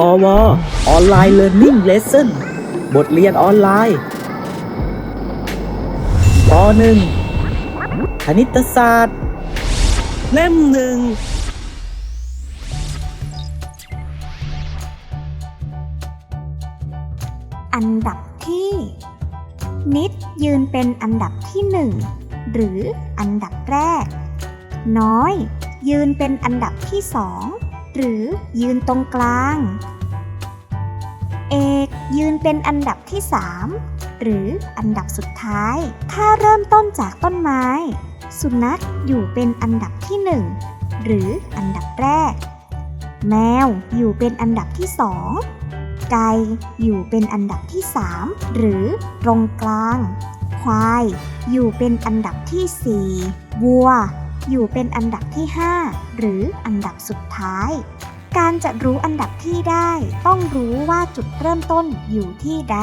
พอวออนไลน์เรียนนิ่งเลสเซ่นบทเรียนออนไลน์ปหนึ่งคณิตศาสตร์ เล่มหนึ่งอันดับที่ นิดยืนเป็นอันดับที่หนึ่งหรืออันดับแรก น้อย ยืนเป็นอันดับที่สอง หรือยืนตรงกลาง เอกยืนเป็นอันดับที่สามหรืออันดับสุดท้าย ถ้าเริ่มต้นจากต้นไม้ สุนัขอยู่เป็นอันดับที่หนึ่งหรืออันดับแรก แมวอยู่เป็นอันดับที่สองไก่อยู่เป็นอันดับที่ 3 หรือตรงกลาง ควายอยู่เป็นอันดับที่ 4 วัว อยู่เป็นอันดับที่ 5 หรืออันดับสุดท้าย การจะรู้อันดับที่ได้ ต้องรู้ว่าจุดเริ่มต้นอยู่ที่ใด